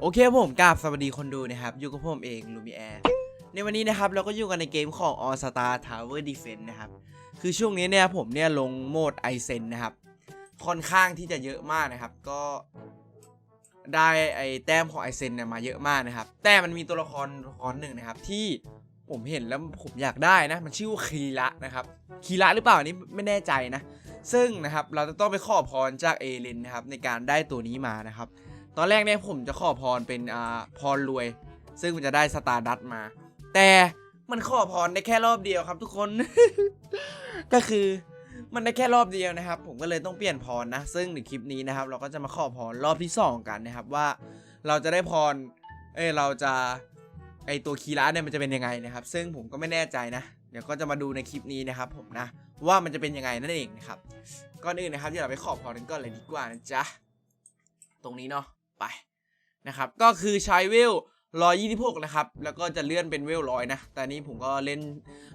โอเคผมกราบสวัสดีคนดูนะครับ อยู่กับผมเองลูมิแอร์ในวันนี้นะครับเราก็อยู่กันในเกมของ All Star Tower Defense นะครับ คือช่วงนี้เนี่ยผมเนี่ยลงโหมดไอเซนนะครับ ค่อนข้างที่จะเยอะมากนะครับ ก็ได้ไอแต้มของไอเซนเนี่ยมาเยอะมากนะครับ แต่มันมีตัวละครตัวละครหนึ่งนะครับ ที่ผมเห็นแล้วผมอยากได้นะ มันชื่อว่าคีระนะครับคีระหรือเปล่าอันนี้ไม่แน่ใจนะ ซึ่งนะครับเราจะต้องไปขอพรจากเอเลนนะครับในการได้ตัวนี้มานะครับ ตอนแรกเนี่ยผมจะขอพรเป็นอ่าพรรวย ซึ่งมันจะได้สตาร์ดัตมา แต่มันขอพรได้แค่รอบเดียวครับ ทุกคน ก็คือมันได้แค่รอบเดียวนะครับ ผมก็เลยต้องเปลี่ยนพรนะ ซึ่งในคลิปนี้นะครับ เราก็จะมาขอพรรอบที่สองกันนะครับว่า เราจะได้พร เอ้ยเราจะไอตัวคีระเนี่ยมันจะเป็นยังไงนะครับ ซึ่งผมก็ไม่แน่ใจนะ ดี๋ยวก็จะมาดูในคลิปนี้นะครับผมนะ ว่ามันจะเป็นยังไงนั่นเองนะครับก่อนอื่นนะครับที่เราไปขอพรกันก่อนเลยดีกว่านะจ๊ะตรงนี้เนาะไปนะครับ ก็คือใช้เวล126นะครับ แล้วก็จะเลื่อนเป็นเวลร้อยนะ แต่นี้ผมก็เล่น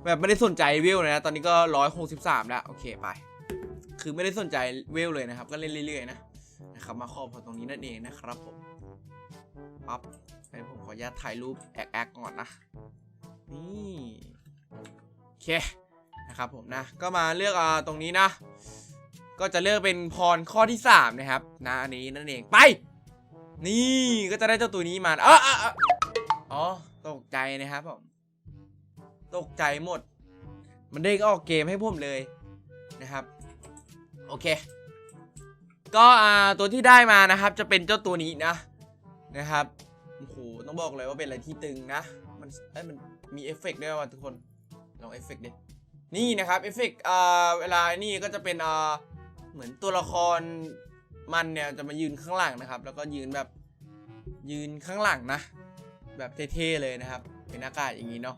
แบบไม่ได้สนใจเวลเลยนะ ตอนนี้ก็163แล้ว โอเคไป คือไม่ได้สนใจเวลเลยนะครับ ก็เล่นเรื่อยๆนะนะครับ มาขอพรตรงนี้นั่นเองนะครับผม ปั๊บให้ผมขออนุญาตถ่ายรูปแอกแอกก่อนนะ นี่ เคนะครับผมนะ ก็มาเลือกอ่าตรงนี้นะ ก็จะเลือกเป็นพรข้อที่ 3 นะครับนะอันนี้นั่นเองไป นี่ก็จะได้เจ้าตัวนี้มาเออเออเอออ๋อตกใจนะครับผมตกใจหมด มันเด้งออกเกมให้ผมเลยนะครับ โอเค ก็อ่าตัวที่ได้มานะครับ จะเป็นเจ้าตัวนี้นะนะครับโอ้โหต้องบอกเลยว่าเป็นอะไรที่ตึงนะ มันเอ้ยมันมีเอฟเฟกต์ด้วยว่ะทุกคน ลองเอฟเฟกต์ดิ นี่นะครับเอฟเฟกต์อ่าเวลานี่ก็จะเป็นอ่าเหมือนตัวละครมันเนี่ยจะมายืนข้างหลังนะครับ แล้วก็ยืนแบบยืนข้างหลังนะ แบบเท่ๆเลยนะครับ เป็นอากาศอย่างนี้เนาะ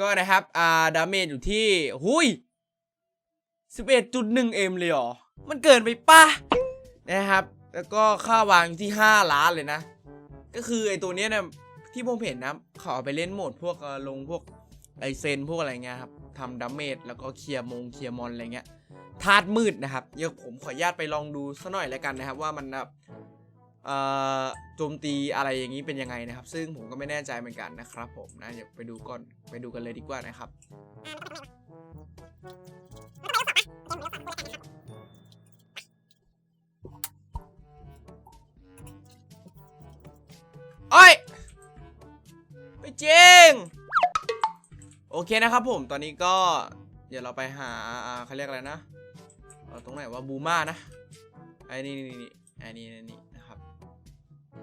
ก็นะครับอ่าดาเมจอยู่ที่หุย11.1 m เลยเหรอ มันเกินไปป่ะนะครับ แล้วก็ค่าวางที่ 5 ล้านเลยนะ ก็คือไอตัวเนี้ยนี่ยที่ผมเห็นนะเขาเอาไปเล่นโหมดพวกลงพวก ไอเซนพวกอะไรเงี้ยครับทำดัมเมจแล้วก็เคลียร์มงเคลียร์มอนอะไรเงี้ยธาตุมืดนะครับเดี๋ยวผมขออนุญาตไปลองดูสักหน่อยแล้วกันนะครับ ว่ามันแบบโจมตีอะไรอย่างนี้เป็นยังไงนะครับ ซึ่งผมก็ไม่แน่ใจเหมือนกันนะครับ ผมนะเดี๋ยวไปดูก่อนไปดูกันเลยดีกว่านะครับโอ้ยไม่จริง โอเคนะครับผมตอนนี้ก็เดี๋ยวเราไปหาเขาเรียกอะไรนะเอาตรงไหนว่าบูมานะไอ้นี่นี่นี่ไอ้นี่นี่นะครับ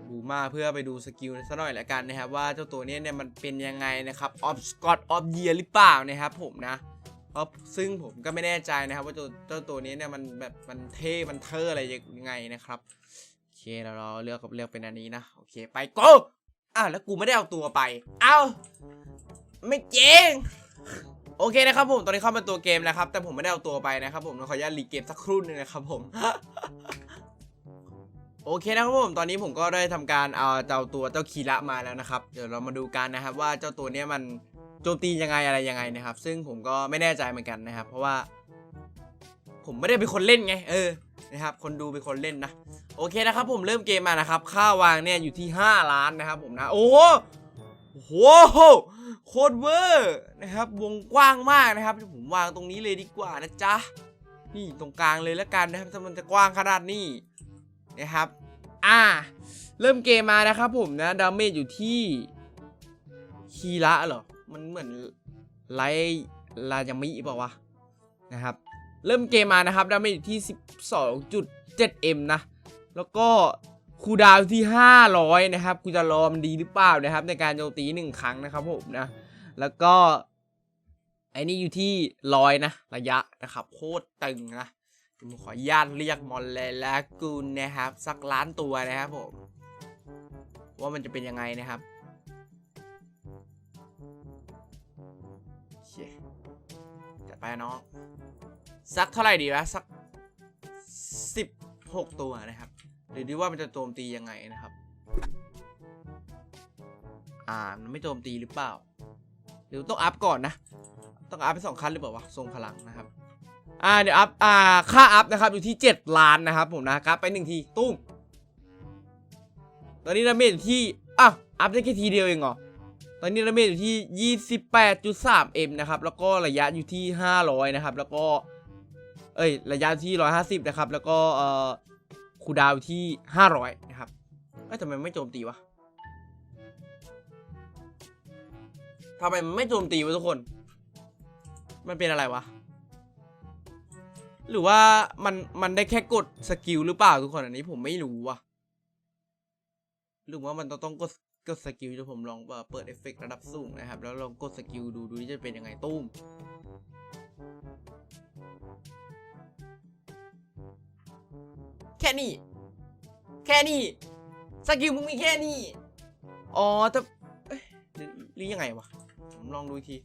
บูมาเพื่อไปดูสกิลสักหน่อยละกันนะครับ ว่าเจ้าตัวนี้เนี่ยมันเป็นยังไงนะครับออฟสกอตออฟเยียหรือเปล่านะครับผมนะเพราะซึ่งผมก็ไม่แน่ใจนะครับ ว่าเจ้าตัวนี้เนี่ยมันแบบมันเท่มันเทออะไรยังไงนะครับโอเคเราเราเลือกเลือกเป็นอันนี้นะโอเคไปโกอ้าวแล้วกูไม่ได้เอาตัวไป เอา ไม่เจริงโอเคนะครับผม ตอนนี้เข้ามาตัวเกมแล้วครับ แต่ผมไม่ได้เอาตัวไปนะครับผมขออนุญาตรีเกมสักครู่หนึงนะครับผม โอเคนะครับผม ตอนนี้ผมก็ได้ทำการเอาเจ้าตัวเจ้าคีระมาแล้วนะครับ เดี๋ยวเรามาดูกันนะครับ ว่าเจ้าตัวเนี้ยมันโจมตียังไงอะไรยังไงนะครับ ซึ่งผมก็ไม่แน่ใจเหมือนกันนะครับ เพราะว่า ผมไม่ได้เป็นคนเล่นไง เออ นะครับ คนดูเป็นคนเล่นนะ โอเคนะครับ ผมเริ่มเกมมานะครับ ค่าวางเนี่ยอยู่ที่ 5 ล้านนะครับผมนะ โอ้โห โคตรเวอร์นะครับ วงกว้างมากนะครับผมวางตรงนี้เลยดีกว่านะจ๊ะนี่ตรงกลางเลยแล้วกันนะครับถ้ามันจะกว้างขนาดนี้นะครับ อ่า เริ่มเกมมานะครับผมนะดาเมจอยู่ที่คีระเหรอ มันเหมือนไลลายามิเปล่าวะนะครับ เริ่มเกมมานะครับดาเมจอยู่ที่ 12.7m นะ แล้วก็ คูดาวที่ 500 นะครับกูจะรอมันดีหรือเปล่านะครับ ในการโจมตีหนึ่งครั้งนะครับผมนะ แล้วก็ไอ้นี่อยู่ที่ร้อยนะระยะนะครับโคตรตึงนะผมขออนุญาตเรียกมอนเลลากูนนะครับ สักล้านตัวนะครับผม ว่ามันจะเป็นยังไงนะครับโอเคจัดไปน้องสักเท่าไหร่ดีวะสักสิบหกตัวนะครับ หรือดีว่ามันจะโจมตียังไงนะครับ อ่ามันไม่โจมตีหรือเปล่า หรือต้องอัพก่อนนะ ต้องอัพไปสองขั้นหรือเปล่าวะทรงพลังนะครับ อ่าเดี๋ยวอัพ อ่า ค่าอัพนะครับอยู่ที่ 7 ล้านนะครับผมนะครับไปหนึ่งทีตุ้ม ตอนนี้ดาเมจอยู่ที่ อ้าวอัพได้แค่ทีเดียวเองเหรอ ตอนนี้ดาเมจอยู่ที่ 28.3 m นะครับ แล้วก็ระยะอยู่ที่ 500 นะครับ แล้วก็ เอ้ย ระยะที่ 150 นะครับ แล้วก็ เอ่อ คูดาวที่500นะครับเอ้ยทำไมไม่โจมตีวะทำไมมันไม่โจมตีวะทุกคน มันเป็นอะไรวะ หรือว่ามันมันได้แค่กดสกิลหรือเปล่าทุกคนอันนี้ผมไม่รู้ว่ะหรือว่ามันต้องต้องกดกดสกิลเดี๋ยวผมลองเอ่อเปิดเอฟเฟกระดับสูงนะครับ แล้วลองกดสกิลดูดูที่จะเป็นยังไงตุ้ม แค่นี้ แค่นี้สกิลมึงมีแค่นี้ อ๋อแต่เอ้ยหรือยังไงวะ ผมลองดูที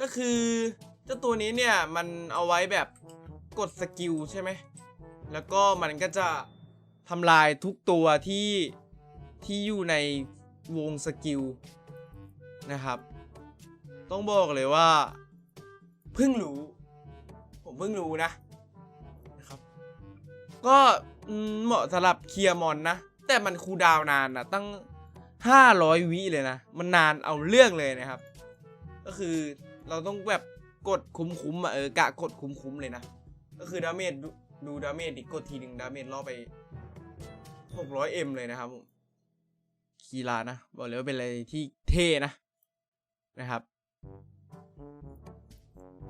ก็คือเจ้าตัวนี้เนี่ยมันเอาไว้แบบกดสกิลใช่ไหม แล้วก็มันก็จะทำลายทุกตัวที่ที่อยู่ในวงสกิลนะครับ ต้องบอกเลยว่า เพิ่งรู้ ผมเพิ่งรู้นะนะครับ ก็เหมาะสำหรับเคลียร์มอนนะ แต่มันคูลดาวน์นานนะตั้ง 500 วิเลยนะ มันนานเอาเรื่องเลยนะครับ ก็คือเราต้องแบบกดคุ้มๆอะเออกะกดคุ้มๆเลยนะ ก็คือดาเมจดูดูดาเมจดิกดทีหนึ่งดาเมจล่อไป 600m เลยนะครับคีรานะ บอกเลยว่าเป็นอะไรที่เท่นะนะครับ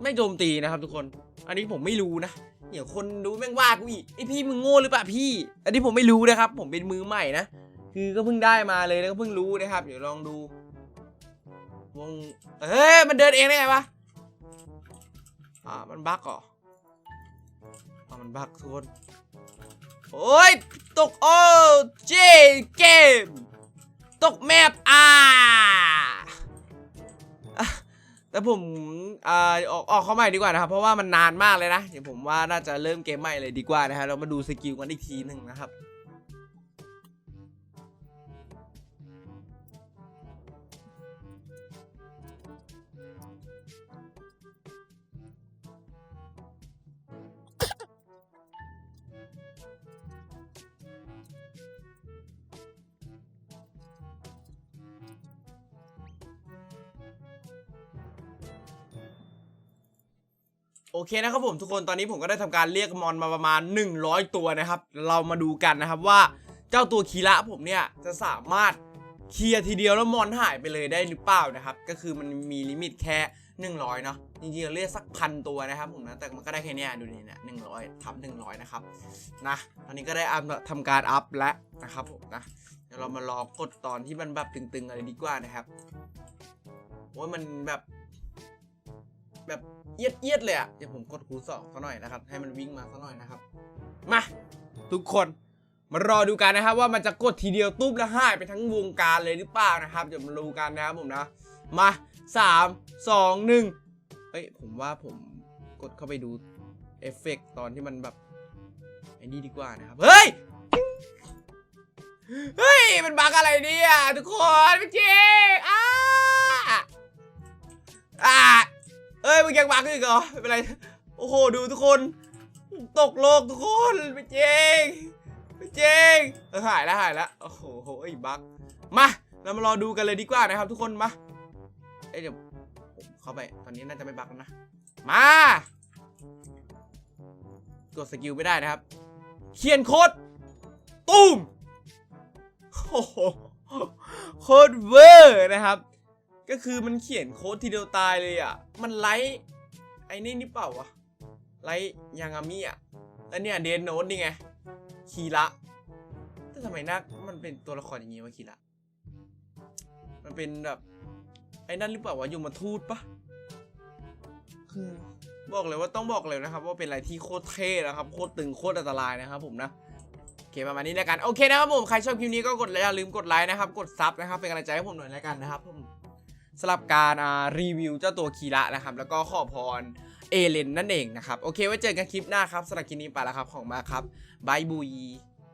ไม่โจมตีนะครับทุกคน อันนี้ผมไม่รู้นะเดี๋ยวคนดูแม่งว่ากูอีกไอพี่มึงโง่หรือเปล่าพี่ อันนี้ผมไม่รู้นะครับ ผมเป็นมือใหม่นะ คือก็เพิ่งได้มาเลยแล้วก็เพิ่งรู้นะครับ เดี๋ยวลองดู วงเฮ้ยมันเดินเองได้ไงวะ อ่า มันบั๊กเหรออ่ามันบั๊กทุกคน โอ้ย ตกโอ้เจเกม ตกแมปอ่าอะ แต่ผมอ่าออกออกเข้าใหม่ดีกว่านะครับ เพราะว่ามันนานมากเลยนะ เดี๋ยวผมว่าน่าจะเริ่มเกมใหม่เลยดีกว่านะฮะเรามาดูสกิลกันอีกทีหนึ่งนะครับ โอเคนะครับผมทุกคนตอนนี้ผมก็ได้ทำการเรียกมอนมาประมาณ 100 ตัวนะครับ เรามาดูกันนะครับว่าเจ้าตัวคีระผมเนี่ยจะสามารถเคลียร์ทีเดียวแล้วมอนหายไปเลยได้หรือเปล่านะครับ ก็คือมันมีลิมิตแค่ 100 เนาะจริงๆเราเรียกสักพันตัวนะครับผมนะแต่มันก็ได้แค่นี้ดูนี่เนี่ยหนึ่งร้อยทับหนึ่งร้อยนะครับนะตอนนี้ก็ได้อัพทำการอัพแล้วนะครับผมนะเดี๋ยวเรามารอกดตอนที่มันแบบตึงๆอะไรดีกว่านะครับโอ้ยมันแบบ แบบเอียดเอียดๆเลยอะเดี๋ยวผมกดคูณสองเขาหน่อยนะครับ ให้มันวิ่งมาเขาหน่อยนะครับ มา ทุกคนมารอดูกันนะครับ ว่ามันจะกดทีเดียวตุ๊บแล้วหายไปทั้งวงการเลยหรือเปล่านะครับเดี๋ยวมาดูกันนะครับผมนะมาสามสองหนึ่งเฮ้ยผมว่าผมกดเข้าไปดูเอฟเฟกต์ตอนที่มันแบบไอ้นี่ดีกว่านะครับเฮ้ยเฮ้ยมันบักอะไรเนี่ยทุกคนพี่เจอ้าอ่า เอ้ยมึงยังบักอีกเหรอไม่เป็นไร โอ้โหดูทุกคน ตกโลกทุกคนไปเจงไปเจงเออหายแล้วหายแล้วโอ้โหไอ้บักมาเรามารอดูกันเลยดีกว่านะครับ ทุกคนมาเอ้ยเดี๋ยวผมเข้าไปตอนนี้น่าจะไม่บักแล้วนะมากดสกิลไม่ได้นะครับ เขียนโค้ดตุ้มโอ้โหโคตรเวอร์นะครับ ก็คือมันเขียนโค้ดทีเดียวตายเลยอะ มันไลท์ไอ้นี่นี่เปล่าวะ ไลท์ยางามิอะแล้วเนี่ยเดนโนดนี่ไง คีระแต่ทำไมน้ามันเป็นตัวละครอย่างงี้วะคีระ มันเป็นแบบ ไอ้นั่นหรือเปล่าวะยมทูตปะคือบอกเลยว่าต้องบอกเลยนะครับ ว่าเป็นอะไรที่โคตรเท่นะครับ โคตรตึงโคตรอันตรายนะครับผมนะโอเคประมาณนี้แล้วกัน โอเคนะครับผม ใครชอบคลิปนี้ก็กดอย่าลืมกดไลค์นะครับ กดซับนะครับ เป็นกำลังใจให้ผมหน่อยแล้วกันนะครับผม สำหรับการรีวิวเจ้าตัวคีระนะครับแล้วก็ขอพรเอเลนนั่นเองนะครับ โอเคไว้เจอกันคลิปหน้าครับสำหรับคลิปนี้ไปแล้วครับของมาครับบายบุย